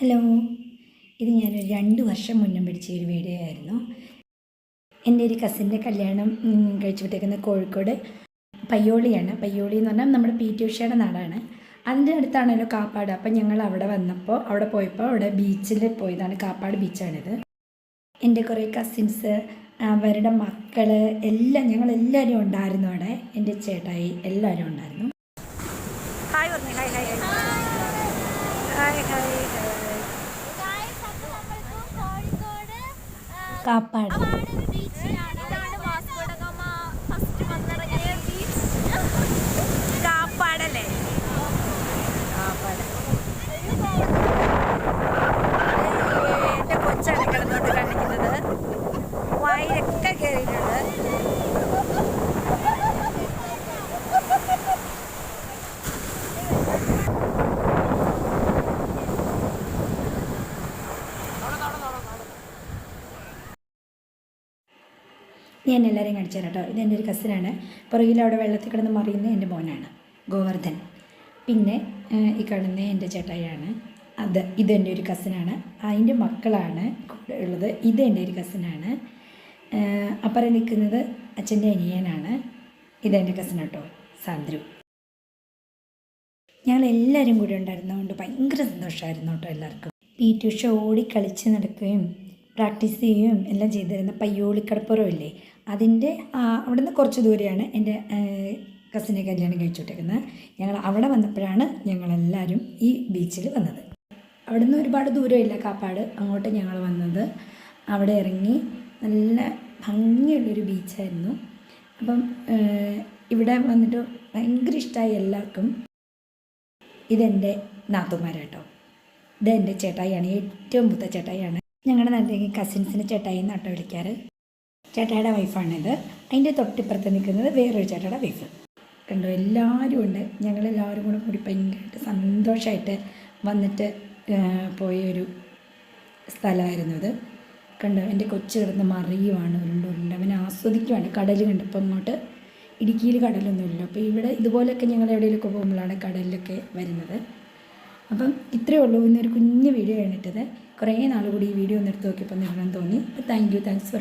Hello. ഇത് ഞാനൊരു രണ്ട് വർഷം മുന്നേ പിടിച്ച ഒരു വീഡിയോ ആയിരുന്നു. എന്റെ ഒരു കസിന്റെ കല്യാണം കഴിച്ചു വിട്ടേക്കുന്നത് കോഴിക്കോട് പയ്യോളിയാണ്. പയ്യോളി എന്ന് പറഞ്ഞാൽ നമ്മുടെ പി ടി ഉഷയുടെ നാടാണ്. അതിന്റെ അടുത്താണല്ലോ കാപ്പാട്. അപ്പം ഞങ്ങൾ അവിടെ വന്നപ്പോൾ അവിടെ പോയപ്പോൾ അവിടെ ബീച്ചിൽ പോയതാണ്. കാപ്പാട് ബീച്ചാണിത് എന്റെ കുറേ കസിൻസ് അവരുടെ മക്കൾ എല്ലാം ഞങ്ങൾ എല്ലാവരും ഉണ്ടായിരുന്നു അവിടെ. എന്റെ ചേട്ടായി എല്ലാവരും ഉണ്ടായിരുന്നു. ഹായ് പറഞ്ഞു hi hi hi hi hi rapariga. ഞാൻ എല്ലാവരെയും കാണിച്ചു തരാം കേട്ടോ ഇതെന്റെ ഒരു കസിനാണ് പുറകിൽ അവിടെ വെള്ളത്തിൽ കിടന്ന് മറിയുന്ന എന്റെ മോനാണ്. ഗോവർദ്ധൻ. പിന്നെ ഈ കിടന്ന എന്റെ ചേട്ടായിയാണ്. അത് ഇതെന്റെ ഒരു കസിനാണ് അതിന്റെ മക്കളാണ് കൂടെ ഉള്ളത്. ഇത് എന്റെ ഒരു കസിനാണ് അപ്പുറം നിൽക്കുന്നത് അച്ഛന്റെ അനിയനാണ്. ഇതെന്റെ കസിൻ കേട്ടോ സാന്ദ്രു. ഞങ്ങൾ എല്ലാവരും കൂടി ഉണ്ടായിരുന്നതുകൊണ്ട് ഭയങ്കര സന്തോഷമായിരുന്നു കേട്ടോ എല്ലാവർക്കും. പി ടി ഉഷ ഓടി കളിച്ച് നടക്കുകയും പ്രാക്ടീസ് ചെയ്യുകയും എല്ലാം ചെയ്തിരുന്ന പയ്യോളിക്കടപ്പുറം ഇല്ലേ? അതിന്റെ അവിടെ നിന്ന് കുറച്ച് ദൂരെയാണ് എന്റെ കസിനെ കല്യാണം കഴിച്ചു വിട്ടേക്കുന്നത് ഞങ്ങൾ അവിടെ വന്നപ്പോഴാണ് ഞങ്ങളെല്ലാവരും ഈ ബീച്ചിൽ വന്നത്. അവിടെ നിന്ന് ഒരുപാട് ദൂരമില്ല കാപ്പാട് അങ്ങോട്ട് ഞങ്ങൾ വന്നത്. അവിടെ ഇറങ്ങി നല്ല ഭംഗിയുള്ളൊരു ബീച്ചായിരുന്നു അപ്പം ഇവിടെ വന്നിട്ട് ഭയങ്കര ഇഷ്ടമായി എല്ലാവർക്കും. ഇതെന്റെ നാത്തുമാരാട്ടോ. ഇതെന്റെ ചേട്ടായിയാണ് ഏറ്റവും പുത്ത ചേട്ടായിയാണ്. ഞങ്ങളുടെ നല്ല കസിൻസിന് ചേട്ടായി എന്നാട്ടോ വിളിക്കാറ്. ചേട്ടായുടെ വൈഫാണിത് അതിന്റെ തൊട്ടിപ്പുറത്ത് നിൽക്കുന്നത് വേറൊരു ചേട്ടായുടെ വൈഫ് കണ്ടോ എല്ലാവരും ഉണ്ട്. ഞങ്ങളെല്ലാവരും കൂടെ കൂടി ഭയങ്കരമായിട്ട് സന്തോഷമായിട്ട് വന്നിട്ട് പോയൊരു സ്ഥലമായിരുന്നു ഇത് കണ്ടോ എന്റെ കൊച്ചു കിടന്ന് മറിയുവാണ് ഉരുണ്ട് ഉരുണ്ട്. അവൻ ആസ്വദിക്കുവാണ്. കടൽ കണ്ടപ്പോൾ അങ്ങോട്ട് ഇടുക്കിയിൽ കടലൊന്നുമില്ല. അപ്പോൾ ഇവിടെ ഇതുപോലെയൊക്കെ ഞങ്ങൾ എവിടെയെങ്കിലുമൊക്കെ പോകുമ്പോഴാണ് കടലിലൊക്കെ വരുന്നത്. അപ്പം ഇത്രയേ ഉള്ളൂ. ഇന്നൊരു കുഞ്ഞ് വീഡിയോ ആണ് ഇട്ടത്. കുറേ നാൾ കൂടി ഈ വീഡിയോ ഒന്ന് എടുത്ത് നോക്കിയപ്പോൾ നിർണം തോന്നി. അപ്പോൾ താങ്ക് യു താങ്ക്സ്